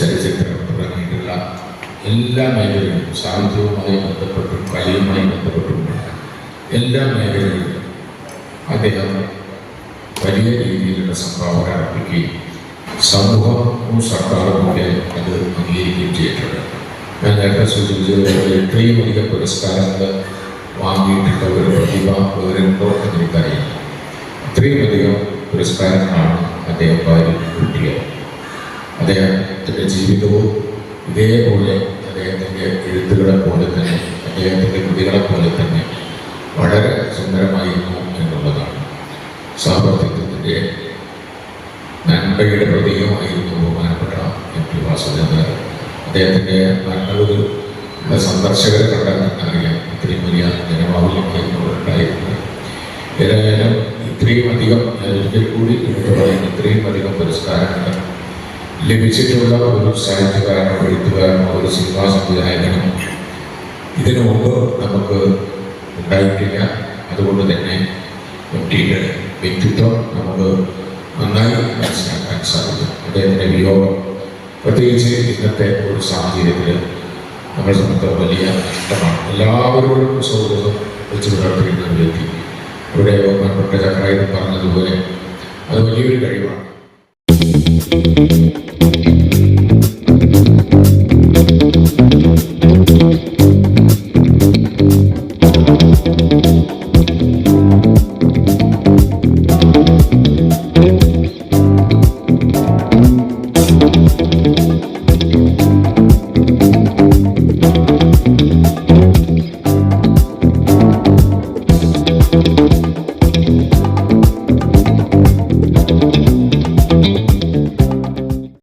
ചലച്ചിത്രം തുടങ്ങിയിട്ടുള്ള എല്ലാ മേഖലകളും സാഹിത്യവുമായി ബന്ധപ്പെട്ടും കലയുമായി ബന്ധപ്പെട്ടുമുള്ള എല്ലാ മേഖലകളിലും അദ്ദേഹം വലിയ രീതിയിലുള്ള സംഭാവന അർപ്പിക്കുകയും സമൂഹവും സർക്കാരും ഒക്കെ അത് അംഗീകരിക്കുകയും ചെയ്തിട്ടുണ്ട്. ഞാൻ നേരത്തെ സൂചിപ്പിച്ചതുപോലെ ഇത്രയും അധികം പുരസ്കാരങ്ങൾ വാങ്ങിയിട്ടുള്ള ഒരു പ്രതിഭ വിവരങ്ങളോ എനിക്കറിയാം ഇത്രയും അധികം പുരസ്കാരങ്ങളാണ് അദ്ദേഹം വാരി കിട്ടിയത് അദ്ദേഹം അദ്ദേഹത്തിന്റെ ജീവിതവും ഇതേപോലെ അദ്ദേഹത്തിന്റെ എഴുത്തുകളെ പോലെ തന്നെ അദ്ദേഹത്തിന്റെ കൃതികളെ പോലെ തന്നെ വളരെ സുന്ദരമായിരുന്നു എന്നുള്ളതാണ് സാമ്പത്തികത്തിന്റെ നന്മയുടെ പ്രതീകമായിരുന്നു ബഹുമാനപ്പെട്ട എം പി വാസുദേവൻ. അദ്ദേഹത്തിന്റെ നല്ലൊരു സന്ദർശകരെ കണ്ടാൽ തന്നെ അറിയാം ഇത്രയും വലിയ ജനബാഹുല്യമായിരുന്നു അവിടെ ഉണ്ടായിരുന്നത്. ഏതായാലും ഇത്രയും അധികം ഒരിക്കൽ കൂടി എടുത്തു പറയുന്നു ഇത്രയും അധികം പുരസ്കാരങ്ങൾ ലഭിച്ചിട്ടുള്ള ഒരു സാഹിത്യകാരനോ എഴുത്തുകാരനോ ഒരു സിനിമാ സംവിധായകനോ ഇതിനു മുമ്പ് നമുക്ക് ഉണ്ടായിട്ടില്ല. അതുകൊണ്ട് തന്നെ എം ടിയുടെ വ്യക്തിത്വം നമുക്ക് നന്നായി മനസ്സിലാക്കാൻ സാധിക്കും. അദ്ദേഹത്തിന്റെ വിയോഗം. പ്രത്യേകിച്ച് ഇന്നത്തെ ഒരു സാഹചര്യത്തിൽ നമ്മളെ സംബന്ധിച്ച വലിയ ഇഷ്ടമാണ്. എല്ലാവരോടും സൗഹൃദം വെച്ച് പുലർത്തിയിരുന്ന ഒരു വ്യക്തി. ഇവിടെ ബഹുമാനപ്പെട്ട ചക്രായുധം പറഞ്ഞതുപോലെ അത് വലിയൊരു കഴിവാണ്. Müzik